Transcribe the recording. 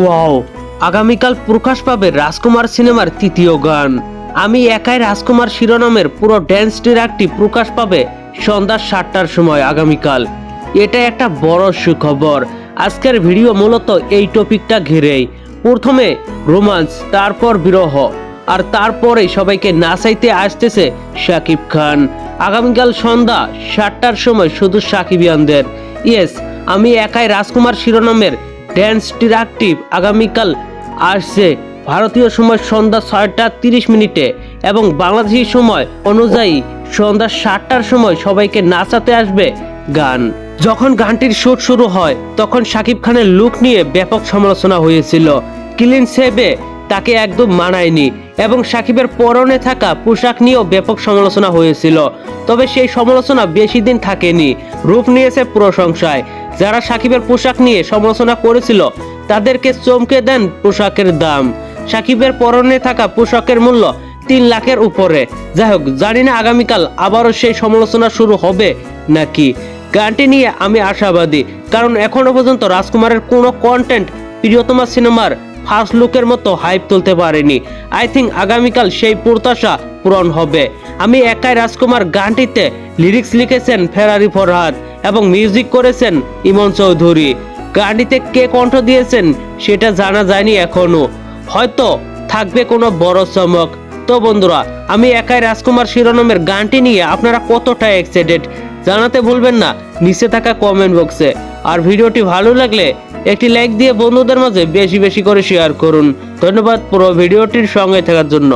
Wow, আগামীকাল প্রকাশ পাবে রাজকুমার সিনেমার তৃতীয় গান। আমি একাই রাজকুমার শিরোনামের পুরো ড্যান্স ট্র্যাকটি প্রকাশ পাবে সন্ধ্যা সাতটার সময় আগামীকাল। এটা একটা বড় সুখবর। আজকের ভিডিও মূলত এই টপিকটা ঘিরেই। প্রথমে রোমান্স, তারপর বিরহ, আর তারপরেই সবাইকে নাচাইতে আসতেছে শাকিব খান। আগামীকাল সন্ধ্যা সাতটার সময় শুধু সাকিবিয়ানদের ইয়েস আমি একাই রাজকুমার শিরোনামের ড্যান্স ট্রাকটিভ আগামীকাল আসছে। ভারতীয় সময় সন্ধ্যা ছয়টা তিরিশ মিনিটে এবং বাংলাদেশি সময় অনুযায়ী সন্ধ্যা সাতটার সময় সবাইকে নাচাতে আসবে গান। যখন গানটির শুট শুরু হয়, তখন শাকিব খানের লুক নিয়ে ব্যাপক সমালোচনা হয়েছিল। ক্লিন সেবে তাকে একদম মানায়নি এবং সাকিবের পরনে থাকা পোশাক নিয়েও ব্যাপক সমালোচনা হয়েছিল। তবে সেই সমালোচনা বেশি দিন থাকেনি। রূপ নিয়েছে প্রশংসায়। যারা সাকিবের পোশাক নিয়ে সমালোচনা করেছিল, তাদেরকে চমকে দেন পোশাকের দাম। সাকিবের পরনে থাকা পোশাকের মূল্য তিন লাখের উপরে। যাই হোক, জানি না আগামীকাল আবারও সেই সমালোচনা শুরু হবে নাকি। গানটি নিয়ে আমি আশাবাদী, কারণ এখনও পর্যন্ত রাজকুমারের কোনো কন্টেন্ট প্রিয়তমা সিনেমার ফার্স্ট লুকের মতো হাইপ তুলতে পারেনি। আই থিঙ্ক আগামীকাল সেই প্রত্যাশা পূরণ হবে। আমি একাই রাজকুমার গানটিতে লিরিক্স লিখেছেন ফেরারি ফরহাদ। এবং মিউজিক করেছেন ইমন চৌধুরী। গানটিতে কে কণ্ঠ দিয়েছেন সেটা জানা যায়নি এখনও। হয়তো থাকবে কোনো বড় চমক। তো বন্ধুরা, আমি একাই রাজকুমার শিরোনামের গানটি নিয়ে আপনারা কতটা এক্সাইটেড জানাতে ভুলবেন না, নিচে থাকা কমেন্ট বক্সে আর ভিডিওটি ভালো লাগলে একটি লাইক দিয়ে বন্ধুদের মাঝে বেশি বেশি করে শেয়ার করুন। ধন্যবাদ পুরো ভিডিওটির সঙ্গে থাকার জন্য।